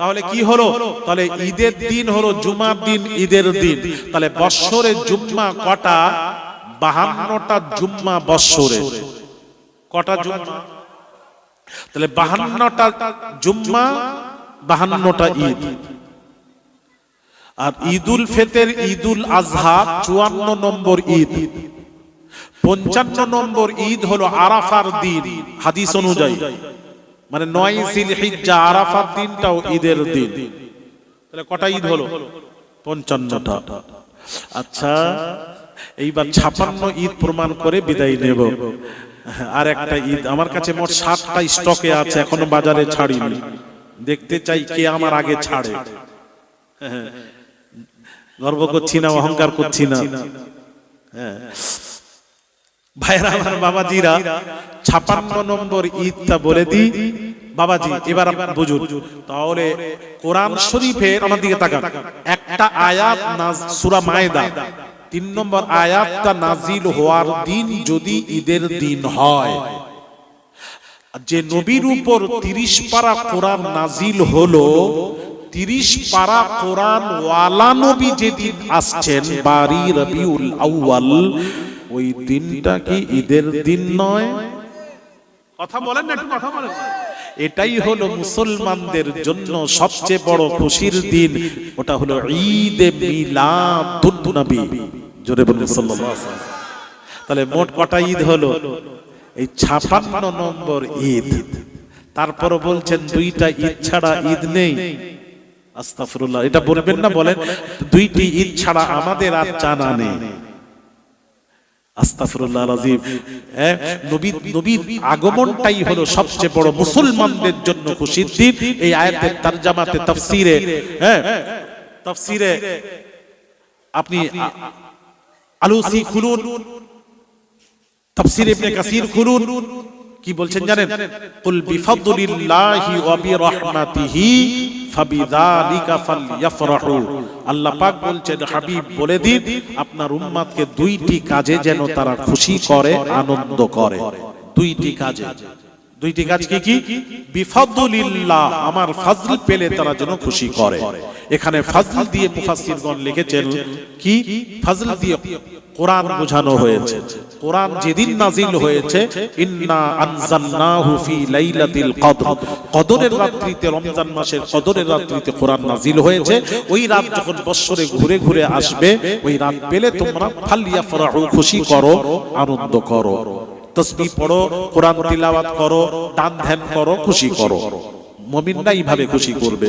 তাহলে কি হলো? তাহলে ঈদের দিন হলো জুমার দিন ঈদের দিন। তাহলে বৎসরে জুম্মা কটা? বাহান্নটা জুম্মা বৎসরে কটা জুম্মা? তাহলে বাহান্নটা জুম্মা বাহান্নটা ঈদ। আর ঈদুল ফেতের ঈদুল আজহা চুয়ান্ন নম্বর ঈদ। পঞ্চান্ন নম্বর ঈদ হলো আরাফার দিন হাদিস অনুযায়ী। মানে নয় জিল হিজ্জা আরাফার দিনটাও ঈদের দিন। তাহলে কটা ঈদ হলো? পঞ্চান্নটা। আচ্ছা এইবার ছাপান্ন ঈদ প্রমাণ করে বিদায় নেব। আর একটা ঈদ, আমার কাছে মোট সাতটা স্টকে আছে, এখনও বাজারে ছাড়িনি। দেখতে চাই কে আমার আগে ছাড়ে। গর্ব করছি না, অহংকার করছি না। হ্যাঁ ভাইরা আমার বাবাজিরা ছাপান্ন নম্বর ঈদটা বলে দিই। বাবাজি এবার বুঝুন। তাহলে কোরআন শরীফের আমার দিকে তাকান। একটা আয়াত সূরা মায়দা। তিন নম্বর আয়াতটা নাজিল হওয়ার দিন যদি ঈদের দিন হয়। যে নবীর উপর তিরিশ পারা কোরআন নাজিল হলো তিরিশ পারা কোরআন ওয়ালা নবী যেদিন আসছেন বারি রবিউল আউয়াল ওই দিনটা কি ঈদের দিন নয়? কথা বলেন না একটু কথা বলেন। এটাই হলো মুসলমানদের জন্য সবচেয়ে বড় খুশির দিন। ওটা হলো ঈদে মিলাদুন নবী। জোরে বলুন সাল্লাল্লাহু আলাইহি ওয়াসাল্লাম। তাহলে মোট কটা ঈদ হলো? এই ছাপান্ন নম্বর ঈদ। তারপর বলছেন দুইটা ঈদ ছাড়া ঈদ নেই। আস্তাফরুল্লাহ এটা বলবেন না বলেন দুইটি ঈদ ছাড়া আমাদের আর জানা নেই। আস্তাফরুল্লাহ রাজিব হ্যাঁ নবীর নবীর আগমনটাই হলো সবচেয়ে বড় মুসলমানদের জন্য খুশির দিন। এই আয়াতের তরজামাতে তাফসীরে হ্যাঁ তাফসীরে আপনি আ- আলুসি খুলুন তাফসীর ইবনে কাসির খুলুন। কি বলছেন জানেন? কুল বিফাদলিল্লাহি ওয়া বিরহমাতিহি। ফাবিযালিকা ফালইফরাহু আল্লাহ পাক বলছেন, হাবিব, বলে দিন, আপনার উম্মতকে দুইটি কাজে যেন তারা খুশি করে, আনন্দ করে। দুইটি কাজে। দুইটি কাজ কি কি? বিফাদলিল্লাহ, আমার ফজল পেলে তারা যেন খুশি করে। এখানে ফজল দিয়ে মুফাসসিরগণ লিখেছেন, কি? ফজল দিয়ে কোরআন বোঝানো হয়েছে। কোরআন যেদিন নাজিল হয়েছে, ইন্না আনজালনাহু ফি লাইলাতিল কদর। কদরের রাত্রিতে, রমজান মাসের কদরের রাত্রিতে কোরআন নাজিল হয়েছে। ওই রাত যখন বৎসরে ঘুরে ঘুরে আসবে, ওই রাত পেলে তোমরা ফালিয়া ফরাহু, খুশি করো, আনন্দ করো। তসবিহ পড়ো, কোরআন তিলাওয়াত করো, দান ধ্যান করো, খুশি করো। মমিনরা ভাবে খুশি করবে।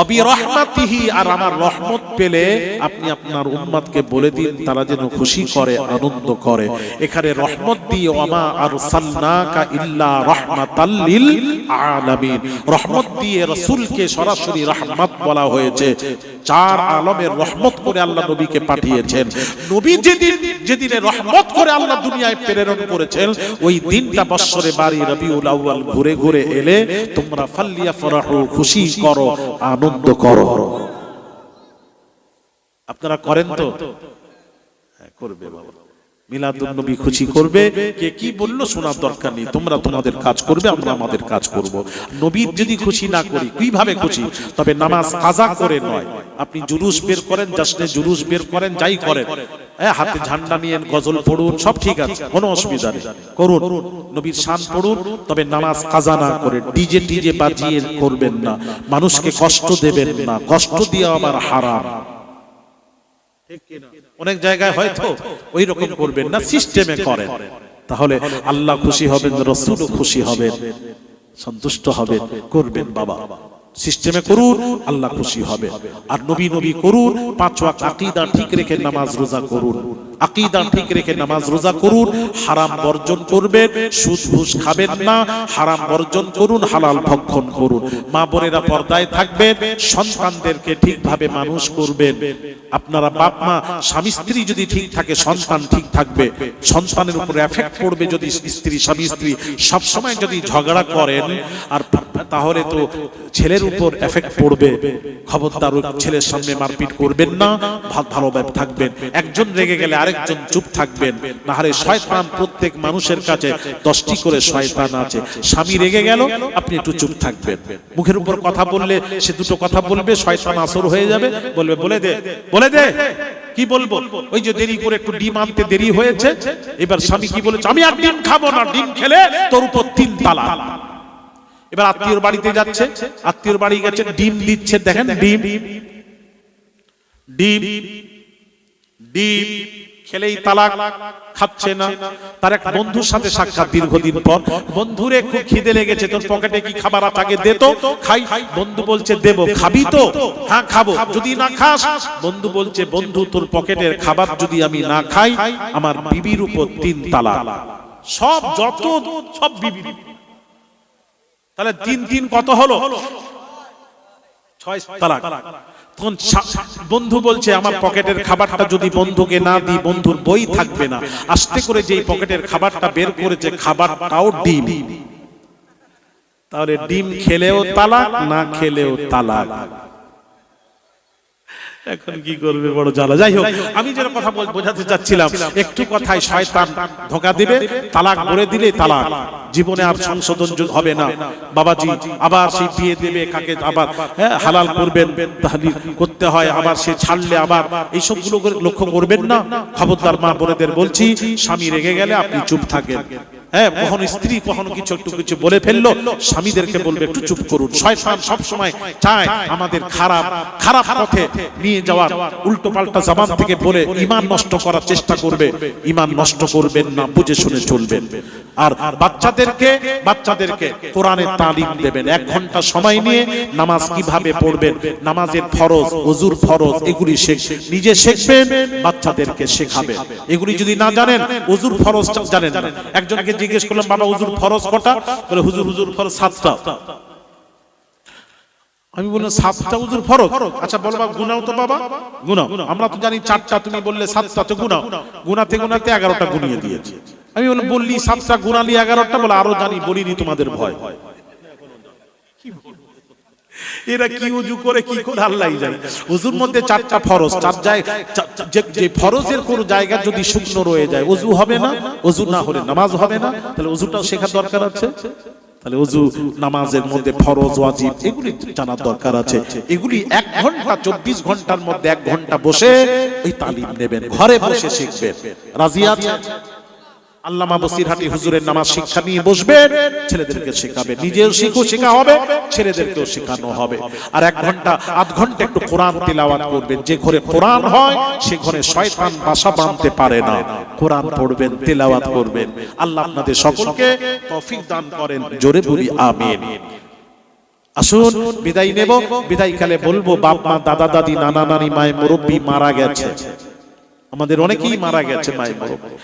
অবি রহমাতিহি, আর আমার রহমত পেলে আপনি আপনার উম্মাদকে বলে দিন, তারা যেন খুশি করে, আনন্দ করে। এখানে রহমত দিয়ে ওমা আর সাল্লাকা ইল্লা রহমাতাল আলামিন। রহমত দিয়ে রাসূলকে সরাসরি রহমত বলা হয়েছে। চার আলমের রহমত করে আল্লাহ নবীকে পাঠিয়েছেন। নবী যেদিন যেদিনে রহমত করে আল্লাহ দুনিয়ায় প্রেরণ করেছেন ওই দিনটা বৎসরে বাড়ি রবিউল আউয়াল ঘুরে ঘুরে এলে তোমরা ফাল্লিয়া ফরাহু খুশি করো আনন্দ করো। আপনারা করেন তো? হ্যাঁ, করবে বাবা। মিলাদুন নবী খুশি করবে? কে কি বলল শোনার দরকার নেই। তোমরা তোমাদের কাজ করবে, আমরা আমাদের কাজ করব। নবীর যদি খুশি না করি, কীভাবে খুশি? তবে নামাজ কাজা করে নয়। আপনি জুলুস বের করেন জাসনে জুলুস বের করেন, যাই করেন। হ্যাঁ হাতে ঝান্ডা নিয়ে গজল পড়ুন, সব ঠিক আছে, কোনো অসুবিধা নেই। করুন, নবীর শান পড়ুন, তবে নামাজ কাজা না করে ডিজে টিজে বাজিয়ে করবেন না। মানুষকে কষ্ট দেবেন না, কষ্ট দিয়ে আবার হারাম। অনেক জায়গায় হয়তো ওই রকম করবেন না সিস্টেমে করেন। তাহলে আল্লাহ খুশি হবেন, রসুল খুশি হবেন, সন্তুষ্ট হবেন, করবেন বাবা। সিস্টেমে করুন, আল্লাহ খুশি হবে। আর নবী নবী করুন, পাঁচ ওয়াক্ত আকীদা ঠিক রেখে নামাজ রোজা করুন। আকীদা ঠিক রেখে নামাজ রোজা করুন, হারাম বর্জন করবেন, সুদ ঘুষ খাবেন না, হারাম বর্জন করুন, হালাল ভক্ষণ করুন। মা বোনেরা পর্দায় থাকবেন, সন্তানদেরকে ঠিকভাবে মানুষ করবেন। আপনারা বাপ, মা, স্বামী, স্ত্রী যদি ঠিক থাকে, সন্তান ঠিক থাকবে। সন্তানের উপর এফেক্ট পড়বে যদি স্ত্রী, স্বামী, স্ত্রী। সবসময় যদি ঝগড়া করেন, আর তাহলে তো ছেলের উপর এফেক্ট পড়বে। খবরদার ছেলের সামনে মারপিট করবেন না ভা- ভালোভাবে থাকবেন। একজন রেগে গেলে আরেকজন চুপ থাকবেন। না হলে শয়তান প্রত্যেক মানুষের কাছে দশটি করে শয়তান আছে। স্বামী রেগে গেল, আপনি একটু চুপ থাকবেন। মুখের উপর কথা বললে সে দুটো কথা বলবে, শয়তান আসর হয়ে যাবে। বলবে, বলে দে বলে দে। কি বলব? ওই যে দেরি করে একটু ডিম আনতে দেরি হয়েছে। এবার স্বামী কি বলেছে? আমি আর ডিম খাব না, ডিম খেলে তোর উপর তিন তালা এবার আত্মীয়র বাড়িতে যাচ্ছে আত্মীয়র বাড়ি গেছে ডিম দিচ্ছে দেখেন ডিম। ডিম। ডিম খেলেই তালাক খাচ্ছে না। তার এক বন্ধুর সাথে সাক্ষাৎ দীর্ঘদিন পর। বন্ধুরে খুব খিদে লেগেছে তোর পকেটে কি খাবার আগে দে তো খাই। বন্ধু বলছে দেব খাবি তো? হ্যাঁ খাব। যদি না খাস বন্ধু বলছে বন্ধু তোর পকেটের খাবার যদি আমি না খাই আমার বিবির উপর তিন তালা সব যত সব বিবি তাহলে তিন তিন কত হলো? তখন বন্ধু বলছে, আমার পকেটের খাবারটা যদি বন্ধুকে না দিই, বন্ধুর বই থাকবে না। আসতে করে যেই পকেটের খাবারটা বের করেছে, খাবারটাও ডিম। তাহলে ডিম খেলেও তালাক, না খেলেও তালাক? এখন কি করবে বড় জ্বালা? যাই হোক আমি যেটা কথা বোঝাতে চাচ্ছিলাম একটু কথায় শয়তান ধোকা দিবে তালাক করে দিলে তালাক। জীবনে আর সংশোধন হবে না। বাবাজি আবার সেই বিয়ে দেবে কাকে আবার হ্যাঁ, হালাল করবেন তাহলিল করতে হয় আবার সে ছাড়লে আবার। এই সবগুলো লক্ষ্য করবেন না? খবরদার মা বোনেদের বলছি স্বামী রেগে গেলে আপনি চুপ থাকেন। হ্যাঁ স্ত্রী, কখনো কিছু, একটু কিছু বলে ফেলল, স্বামীদেরকে বলবে, একটু চুপ করুন। শয়তান সব সময় চায় আমাদের খারাপ খারাপ পথে নিয়ে যাওয়ার। উল্টো পাল্টা জবান থেকে বলে ইমান নষ্ট করার চেষ্টা করবে। ইমান নষ্ট করবেন না, বুঝে শুনে চলবেন। আর বাচ্চাদেরকে বাচ্চাদেরকে কোরআনের তালিম দেবেন। এক ঘণ্টা সময় নিয়ে নামাজ কীভাবে পড়বেন? নামাজের ফরজ অজুর ফরজ, এগুলি শেখ, নিজে শিখবেন, বাচ্চাদেরকে শেখাবেন। এগুলি যদি না জানেন অজুর ফরজ জানেন একজনকে জিজ্ঞেস করলাম, বাবা, হুজুর ফরজ কটা? বলে, হুজুর হুজুর ফরজ সাতটা। আমি বললাম, সাতটা হুজুর ফরজ? আচ্ছা বলো বাবা, গুনাও তো বাবা। গুনাও। আমরা তো জানি চারটা, তুমি বললে সাতটা, তো গুনাও। গুনাতে গুনাতে এগারোটা গুনিয়ে দিয়েছি। আমি বললাম, বললি সাতটা, গুনালি এগারোটা বলে আরও জানি, বলিনি তোমাদের ভয়। এরা কি উজু করে কি করে আল্লাহ জানে উজুর মধ্যে চারটা ফরজ চার জায়গা যে যে ফরজের কোন জায়গা যদি শুকনো রয়ে যায় উজু হবে না? উজু না হলে নামাজ হবে না? তাহলে উজুটাও শেখার দরকার আছে? তাহলে উজু নামাজের মধ্যে ফরজ ওয়াজিব এগুলি জানার দরকার আছে। এগুলি এক ঘণ্টা চব্বিশ ঘণ্টার মধ্যে এক ঘণ্টা বসে ওই তালিম নেবেন ঘরে বসে শিখবেন। রাজি আছে আল্লামা বসিরহাটি হুজুরের নামাজ শিক্ষা নিয়ে বসবেন ছেলেদেরকে শেখাবে নিজেও শিখো শেখা হবে ছেলেদেরকেও শেখানো হবে। আর এক ঘণ্টা আধ ঘণ্টা একটু কোরআন তেলাওয়াত করবেন যে ঘরে কোরআন হয় সে ঘরে শয়তান বাসা বাঁধতে পারে না। কোরআন পড়বেন তেলাওয়াত করবেন। আল্লাহ আপনাদের সকলকে তৌফিক দান করেন জোরে বলি আমিন। আসুন বিদায় নেব বিদায় কালে বলব বাপ মা দাদা দাদি নানা নানি মায়ের মুরব্বী মারা গেছে আমাদের অনেকেই মারা গেছে। মায়ের মুরব্বী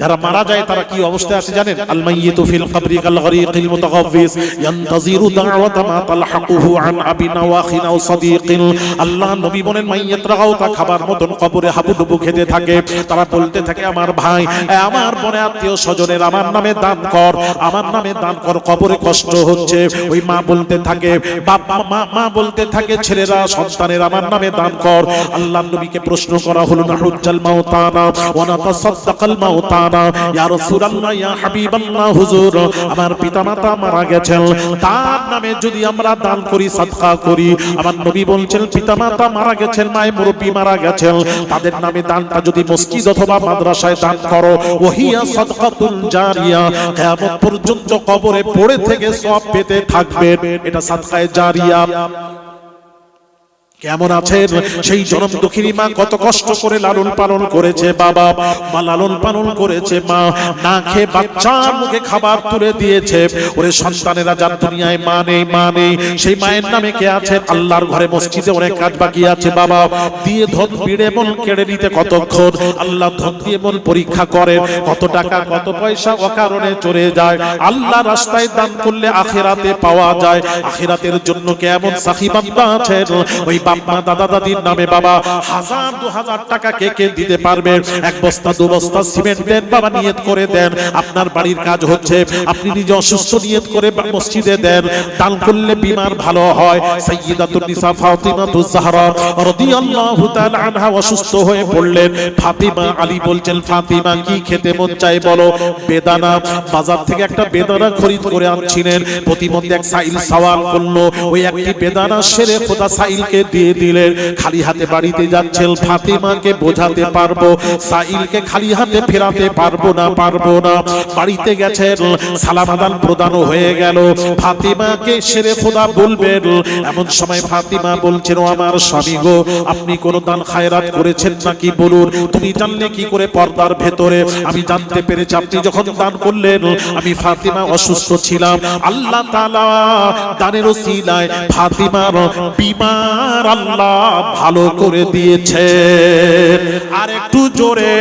যারা মারা যায়, তারা কি অবস্থায় আছে জানেন? আল মাইয়িতু ফিল কবরি কাল গরিকিল মুতাগাফিস ইয়ানতাজিরু দাওয়াতা মা তালহাকুহু আন আবিনা ওয়া খিনা ওয়া সাদিকিন। আল্লাহ নবী বলেন মাইয়াতরাও তা খাবার মতন কবরে হাবুডুবু খেতে থাকে। তারা বলতে থাকে, আমার ভাই আমার বনে আত্মীয় স্বজনের আমার নামে দান কর, আমার নামে দান কর, কবরে কষ্ট হচ্ছে। ওই মা বলতে থাকে, বাপ, মা মা বলতে থাকে, ছেলেরা, সন্তানের আমার নামে দান কর। আল্লাহ নবীকে প্রশ্ন করা হলো না হুজ্জাল মাউতানা, ওয়া নাতাসাদ্দাকাল মাউতানা? ইয়া রাসূলুল্লাহ, ইয়া হাবিবাল্লাহ, হুজুর, আমার পিতামাতা মারা গেছেন। তার নামে যদি আমরা দান করি, সাদকা করি, আমার নবী বলছেন, পিতামাতা মারা গেছেন মায়ে মুরব্বি মারা গেছেন। তাদের নামে দানটা যদি মসজিদ অথবা মাদ্রাসায় দান করো, ওহিয়া সাদকাতুল জারিয়া, কিয়ামত পর্যন্ত কবরে পড়ে থেকে সব পেতে থাকবে এটা সাদকায়ে জারিয়া। কেমন আছেন সেই জনম দুঃখিনী মা কত কষ্ট করে লালন পালন করেছে, বাবা। মা লালন পালন করেছে, মা। না খেয়ে বাচ্চার মুখে খাবার তুলে দিয়েছে। ওরে সন্তানেরা, যার দুনিয়ায় মা নেই মা নেই, সেই মায়ের নামে কে আছে? আল্লাহর ঘরে মসজিদে অনেক কাজ বাকি আছে, বাবা। দিয়ে ধন পিড়ে মন কেড়ে নিতে কতক্ষণ? আল্লাহ ধন দিয়ে মন পরীক্ষা করে কত টাকা, কত পয়সা অকারণে চলে যায়। আল্লাহ রাস্তায় দান করলে আখেরাতে পাওয়া যায়। আখেরাতের জন্য কেমন সাখী আছেন? ওই বাবা মা দাদা দাদির নামে বাবা, হাজার দু হাজার টাকা কে কে দিতে পারবে? এক বস্তা, দু বস্তা সিমেন্ট দেন বাবা, নিয়ত করে দেন। আপনার বাড়ির কাজ হচ্ছে, আপনি নিজে অসুস্থ নিয়ত করে মসজিদে দেন। দান করলে বিমার ভালো হয়। সাইয়্যিদাতুন নিসা রাদিয়াল্লাহু তাআলা আনহা অসুস্থ হয়ে পড়লেন। ফাতিমা আলী বলছেন, ফাতিমা, কি খেতে মন চাই বলো? বেদানা, বাজার থেকে একটা বেদানা খরিদ করে আনছিলেন। প্রতিমধ্যে এক সাইল সওয়াল করল, ওই একটি বেদানা সেরে খোদা সাইলকে দিয়ে দিলেন। খালি হাতে বাড়িতে যাচ্ছেন ফাতিমাকে বোঝাতে পারব সাইলকে খালি হাতে ফেরাতে পারব না পারব না। বাড়িতে গেছেন, সালাম আদান প্রদানও হয়ে গেল। ফাতিমাকে সেরে খোদা বলবেন, এমন সময় ফাতিমা বলছেন, ও আমার স্বামী গো, আপনি কোন দান খায়রাত করেছেন নাকি? বলুন, তুমি জানলে কি করে পর্দার ভেতরে? আমি জানতে পেরেছি, আপনি যখন দান করলেন, আমি ফাতিমা অসুস্থ ছিলাম। আল্লাহ তাআলা দানের ওসিলায় ফাতিমার বিমার আল্লাহ ভালো করে দিয়েছে আর একটু জোরে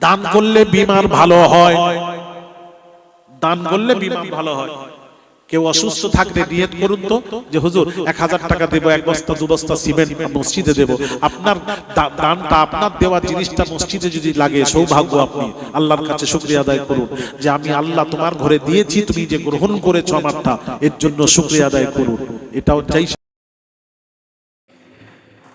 দান করলে বিমার ভালো হয়। দান করলে বিমার ভালো হয়। কেউ অসুস্থ থাকলে নিয়ত করুন তো যে, হুজুর, এক হাজার টাকা দেবো, এক বস্তা, দু বস্তা সিমেন্ট মসজিদে দেবো। আপনার দানটা, আপনার দেওয়া জিনিসটা মসজিদে যদি লাগে, সৌভাগ্য আপনি। আল্লাহর কাছে শুক্রিয়া আদায় করুন যে, আমি আল্লাহ তোমার ঘরে দিয়েছি, তুমি যে গ্রহণ করেছ আমারটা, এর জন্য শুক্রিয়া আদায় করুন। এটাও চাই